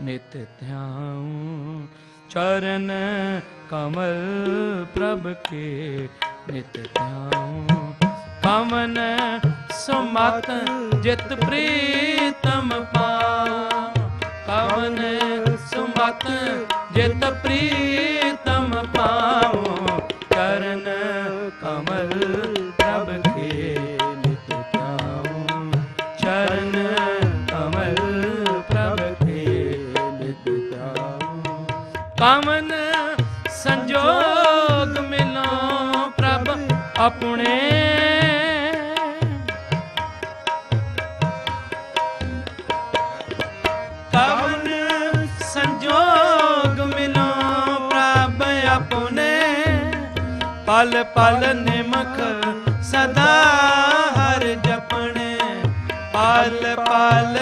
ਨਿਤ ਧਿਆਉ, ਚਰਨ ਕਮਲ ਪ੍ਰਭ ਕੇ ਨਿਤ ਧਿਆਉ। ਪਵਨ ਸੁਮਤ ਜਿਤ ਪ੍ਰੀਤਮ ਪਾ ਪਵਨ ਸੁਮਤ ਜਿਤ ਪ੍ਰੀਤਮ ਪਾਉ। ਚਰਨ ਕਮਲ ਪ੍ਰਭ ਕੇ ਨਿਤ ਧਿਆਉ। ਚਰਨ ਪਵਨ ਸੰਜੋਗ ਮਿਲੋ ਪ੍ਰਭ ਆਪਣੇ। ਕਵਨ ਸੰਜੋਗ ਮਿਲੋ ਪ੍ਰਭ ਆਪਣੇ। ਪਲ ਪਲ ਨਿਮਖ ਸਦਾ ਹਰ ਜਪਣੇ। ਪਲ ਪਲ